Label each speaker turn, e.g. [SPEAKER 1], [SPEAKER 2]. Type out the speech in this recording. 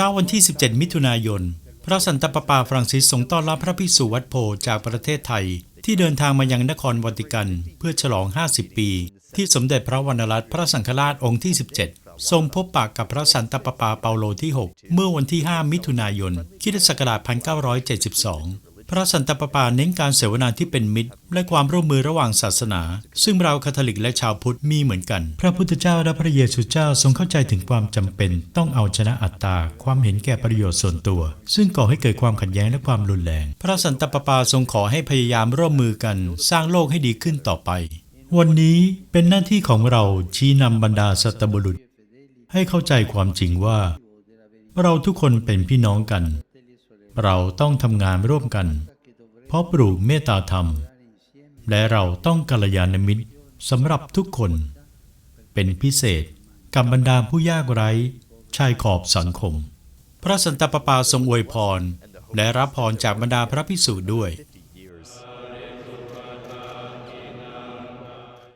[SPEAKER 1] ช้าวันที่ 17 มิถุนายน พระสันตะปาปาฟรังซิสทรงต้อนรับพระภิกษุวัดโพจากประเทศไทย ที่เดินทางมายังนครวัติกัน เพื่อฉลอง 50 ปี ที่สมเด็จพระวรรณรัตน์พระสังฆราชองค์ที่ 17ทรงพบปากกับพระสันตะปาปาเปาโลที่ 6 เมื่อวันที่ 5 มิถุนายนคิศักราช 1972 พระสันตะปาปาเน้นการเสวนาที่เป็นมิตร และความร่วมมือระหว่างศาสนา ซึ่งเราคาทอลิกและชาวพุทธมีเหมือนกัน พระพุทธเจ้าและพระเยซูเจ้าทรงเข้าใจถึงความจำเป็น ต้องเอาชนะอัตตา ความเห็นแก่ประโยชน์ส่วนตัว ซึ่งก่อให้เกิดความขัดแย้งและความรุนแรง พระสันตะปาปาทรงขอให้พยายามร่วมมือกัน สร้างโลกให้ดีขึ้นต่อไป วันนี้เป็นหน้าที่ของเราชี้นำบรรดาสัตบุรุษ ให้เข้าใจความจริงว่า เราทุกคนเป็นพี่น้องกัน เราต้องทำงานร่วมกัน เพราะปลูกเมตตาธรรม และเราต้องกัลยาณมิตรสำหรับทุกคน เป็นพิเศษกับบรรดาผู้ยากไร้ชายขอบสังคม พระสันตะปาปาทรงอวยพร และรับพรจากบรรดาพระพิสูจน์ด้วย